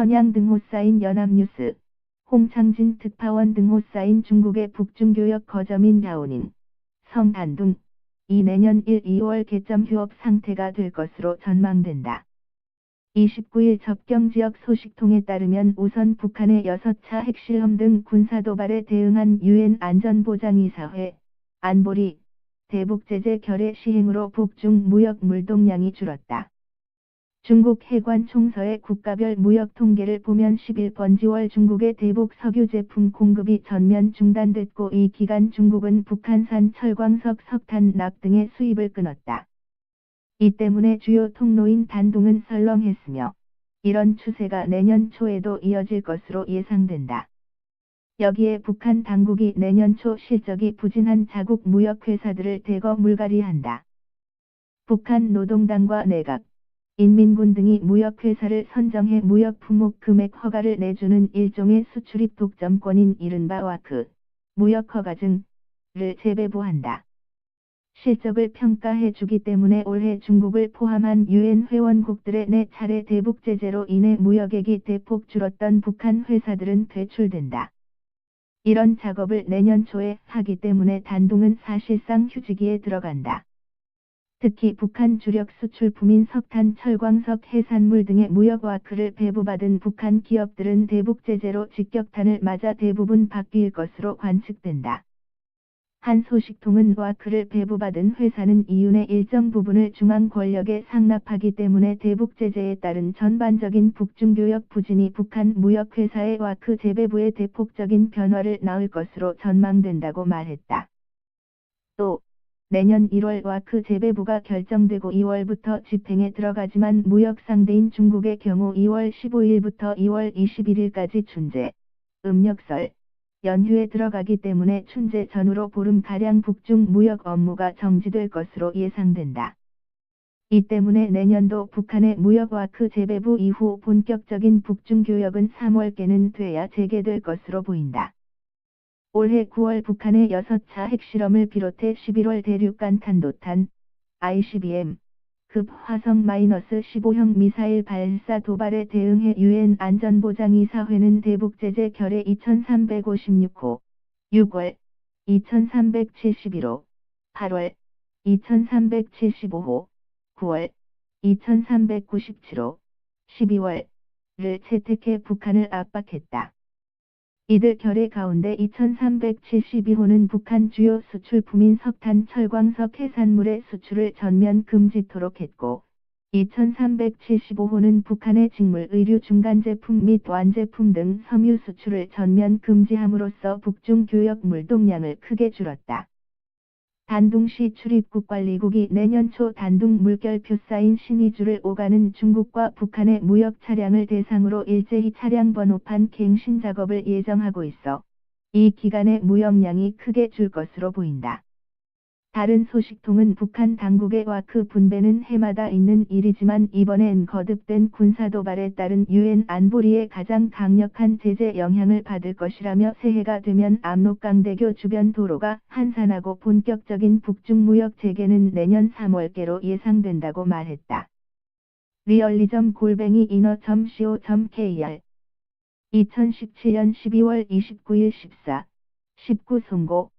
선양 등호 쌓인 연합뉴스, 홍창진 특파원 등호 쌓인 중국의 북중교역 거점인 야오닝, 성단둥, 이 내년 1, 2월 개점 휴업 상태가 될 것으로 전망된다. 29일 접경지역 소식통에 따르면 우선 북한의 6차 핵실험 등 군사도발에 대응한 유엔 안전보장이사회, 안보리, 대북제재 결의 시행으로 북중 무역 물동량이 줄었다. 중국 해관 총서의 국가별 무역 통계를 보면 11번 지월 중국의 대북 석유 제품 공급이 전면 중단됐고 이 기간 중국은 북한산 철광석 석탄 납 등의 수입을 끊었다. 이 때문에 주요 통로인 단둥은 설렁했으며 이런 추세가 내년 초에도 이어질 것으로 예상된다. 여기에 북한 당국이 내년 초 실적이 부진한 자국 무역회사들을 대거 물갈이한다. 북한 노동당과 내각, 인민군 등이 무역회사를 선정해 무역 품목 금액 허가를 내주는 일종의 수출입 독점권인 이른바 와크, 무역허가증을 재배부한다. 실적을 평가해 주기 때문에 올해 중국을 포함한 유엔 회원국들의 네 차례 대북 제재로 인해 무역액이 대폭 줄었던 북한 회사들은 퇴출된다. 이런 작업을 내년 초에 하기 때문에 단둥은 사실상 휴지기에 들어간다. 특히 북한 주력 수출품인 석탄, 철광석, 해산물 등의 무역 와크를 배부받은 북한 기업들은 대북 제재로 직격탄을 맞아 대부분 바뀔 것으로 관측된다. 한 소식통은 와크를 배부받은 회사는 이윤의 일정 부분을 중앙 권력에 상납하기 때문에 대북 제재에 따른 전반적인 북중교역 부진이 북한 무역회사의 와크 재배부에 대폭적인 변화를 낳을 것으로 전망된다고 말했다. 또 내년 1월 와크 재배부가 결정되고 2월부터 집행에 들어가지만 무역 상대인 중국의 경우 2월 15일부터 2월 21일까지 춘제, 음력설, 연휴에 들어가기 때문에 춘제 전후로 보름가량 북중 무역 업무가 정지될 것으로 예상된다. 이 때문에 내년도 북한의 무역 와크 재배부 이후 본격적인 북중 교역은 3월께는 돼야 재개될 것으로 보인다. 올해 9월 북한의 6차 핵실험을 비롯해 11월 대륙간 탄도탄, ICBM, 급 화성 마이너스 15형 미사일 발사 도발에 대응해 유엔 안전보장이사회는 대북제재 결의 2356호, 6월 2371호, 8월 2375호, 9월 2397호, 12월을 채택해 북한을 압박했다. 이들 결의 가운데 2372호는 북한 주요 수출품인 석탄, 철광석, 해산물의 수출을 전면 금지토록 했고, 2375호는 북한의 직물 의류 중간 제품 및 완제품 등 섬유 수출을 전면 금지함으로써 북중 교역 물동량을 크게 줄었다. 단둥시 출입국관리국이 내년 초 단둥 물결표 쌓인 신의주를 오가는 중국과 북한의 무역 차량을 대상으로 일제히 차량 번호판 갱신 작업을 예정하고 있어 이 기간에 무역량이 크게 줄 것으로 보인다. 다른 소식통은 북한 당국의 와크 분배는 해마다 있는 일이지만 이번엔 거듭된 군사도발에 따른 유엔 안보리의 가장 강력한 제재 영향을 받을 것이라며 새해가 되면 압록강대교 주변 도로가 한산하고 본격적인 북중 무역 재개는 내년 3월께로 예상된다고 말했다. 리얼리점 골뱅이 인어.co.kr 2017년 12월 29일 14, 19 송고